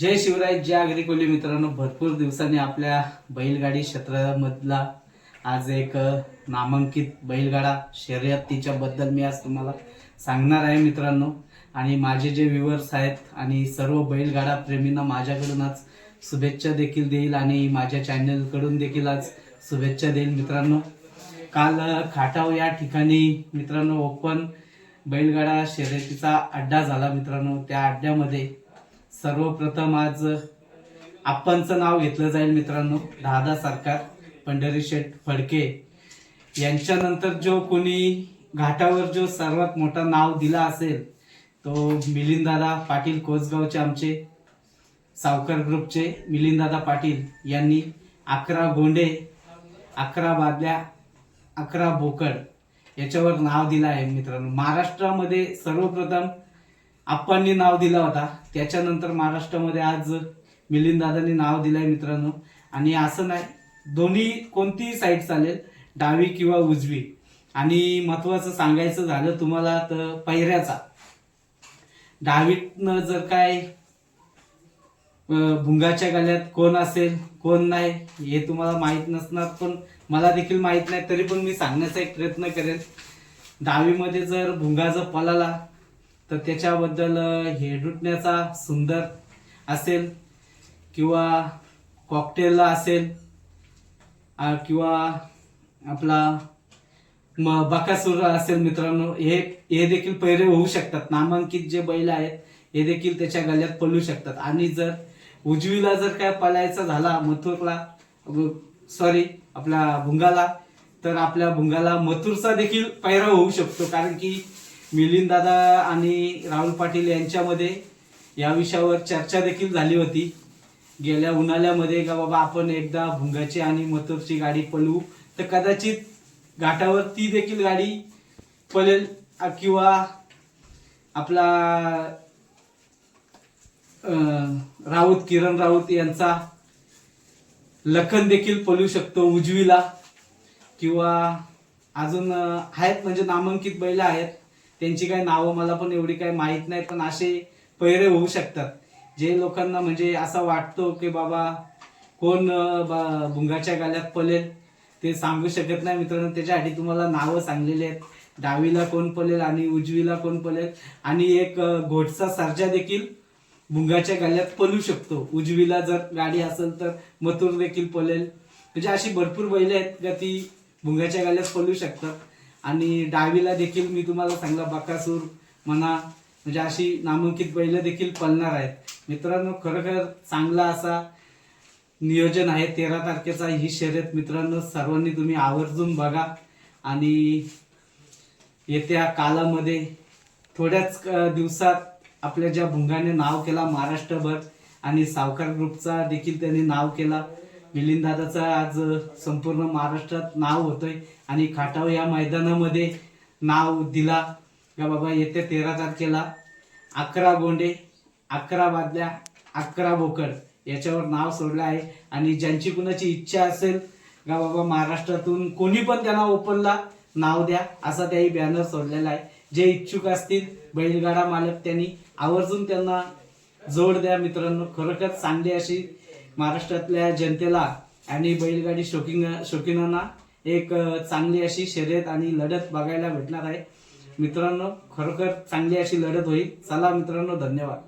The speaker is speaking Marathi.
जय शिवराय. ज्या आगरी कोली मित्रांनो भरपूर दिवसांनी आपल्या बैलगाडी क्षेत्रामधला आज एक नामांकित बैलगाडा शर्यतीच्या बद्दल मी आज तुम्हाला सांगणार आहे मित्रांनो. आणि माझे जे व्ह्युअर्स आहेत आणि सर्व बैलगाडा प्रेमींना माझ्याकडून आज शुभेच्छा देखील देईल आणि माझ्या चॅनलकडून देखील आज शुभेच्छा देईल मित्रांनो. काल खाटाव या ठिकाणी मित्रांनो ओपन बैलगाडा शर्यतीचा अड्डा झाला मित्रांनो. त्या अड्ड्यामध्ये सर्वप्रथम आज आप्पांचं नाव घेतलं जाईल मित्रांनो. दादा सरकार पंढरी शेठ फडके यांच्यानंतर जो कोणी घाटावर जो सर्वात मोठा नाव दिला असेल तो मिलिंददादा पाटील कोसगावचे आमचे सावकर ग्रुपचे मिलिंददादा पाटील यांनी अकरा गोंडे अकरा बादल्या अकरा बोकड याच्यावर नाव दिलं आहे मित्रांनो. महाराष्ट्रामध्ये सर्वप्रथम आप्पांनी नाव दिला होता. त्याच्यानंतर महाराष्ट्रामध्ये आज मिलिंददादांनी नाव दिलंय मित्रांनो. आणि असं नाही दोन्ही कोणतीही साईड चालेल डावी किंवा उजवी. आणि महत्वाचं सांगायचं झालं तुम्हाला तर पहिऱ्याचा. डावीतनं जर काय भुंगाच्या गल्यात कोण असेल कोण नाही हे तुम्हाला माहीत नसणार पण मला देखील माहीत नाही तरी पण मी सांगण्याचा एक प्रयत्न करेन. डावीमध्ये जर भुंगा जर पळाला तर त्याच्याबद्दल अं, हेडुटण्याचा सुंदर असेल किंवा कॉकटेलला असेल किंवा आपला म बकासूर असेल मित्रांनो हे हे देखील पैरे होऊ शकतात. नामांकित जे बैल आहेत हे देखील त्याच्या गल्यात पळू शकतात. आणि जर उजवीला जर काय पळायचा झाला मथुरला सॉरी आपल्या भुंगाला तर आपल्या भुंगाला मथुरचा देखील पैरा होऊ शकतो. कारण की मिलिंद दादा आणि राहुल पाटील यांच्यामध्ये या विषयावर चर्चा देखील झाली होती. गेल्या उन्हाळ्यामध्ये का बाबा आपण एकदा भुंगाची आणि मथुरची गाडी पळवू तर कदाचित घाटावर ती देखील गाडी पळेल किंवा आपला राऊत किरण राऊत यांचा लखन देखील पळू शकतो उजवीला किंवा अजून आहेत म्हणजे नामांकित बैल आहेत. त्यांची काही नावं मला पण एवढी काही माहीत नाही पण असे पैरे होऊ शकतात. जे लोकांना म्हणजे असा वाटतो की बाबा कोण बा- भुंगाच्या गाल्यात पलेल ते सांगू शकत नाही मित्रांनो. त्याच्यासाठी तुम्हाला नावं सांगलेली आहेत. डावीला कोण पलेल आणि उजवीला कोण पलेल आणि एक घोटचा सर्जा देखील भुंगाच्या गल्यात पलू शकतो. उजवीला जर गाडी असेल तर मथुर देखील पलेल म्हणजे अशी भरपूर बैल आहेत का ती भुंगाच्या गल्यात पलू शकतात. आणि डावीला देखील मी तुम्हाला सांगला बकासूर म्हणा म्हणजे अशी नामांकित बैल देखील पळणार आहेत. मित्रांनो खरोखर चांगला असा नियोजन आहे. तेरा तारखेचा ही शर्यत मित्रांनो सर्वांनी तुम्ही आवर्जून बघा. आणि येत्या कालामध्ये थोड्याच दिवसात आपल्या ज्या भुंगाने नाव केला महाराष्ट्रभर आणि सावकार ग्रुपचा देखील त्यांनी नाव केला मिलिंद दादाचा आज संपूर्ण महाराष्ट्रात नाव होतोय. आणि खाटाव या मैदानामध्ये नाव दिला. का बाबा येत्या तेरा तारखेला अकरा गोंडे अकरा बादल्या अकरा बोकड याच्यावर नाव सोडलं आहे. आणि ज्यांची कुणाची इच्छा असेल का बाबा महाराष्ट्रातून कोणी पण त्यांना ओपनला नाव द्या असा त्याही बॅनर सोडलेला आहे. जे इच्छुक असतील बैलगाडा मालक त्यांनी आवर्जून त्यांना जोड द्या मित्रांनो. खरोखर चांगली अशी महाराष्ट्रातल्या जनतेला आणि बैलगाडी शौकीन शौकीनांना एक चांगली अशी शर्यत आणि लढत बघायला भेटणार आहे. मित्रांनो खरोखर चांगली अशी लढत होईल. चला मित्रांनो धन्यवाद.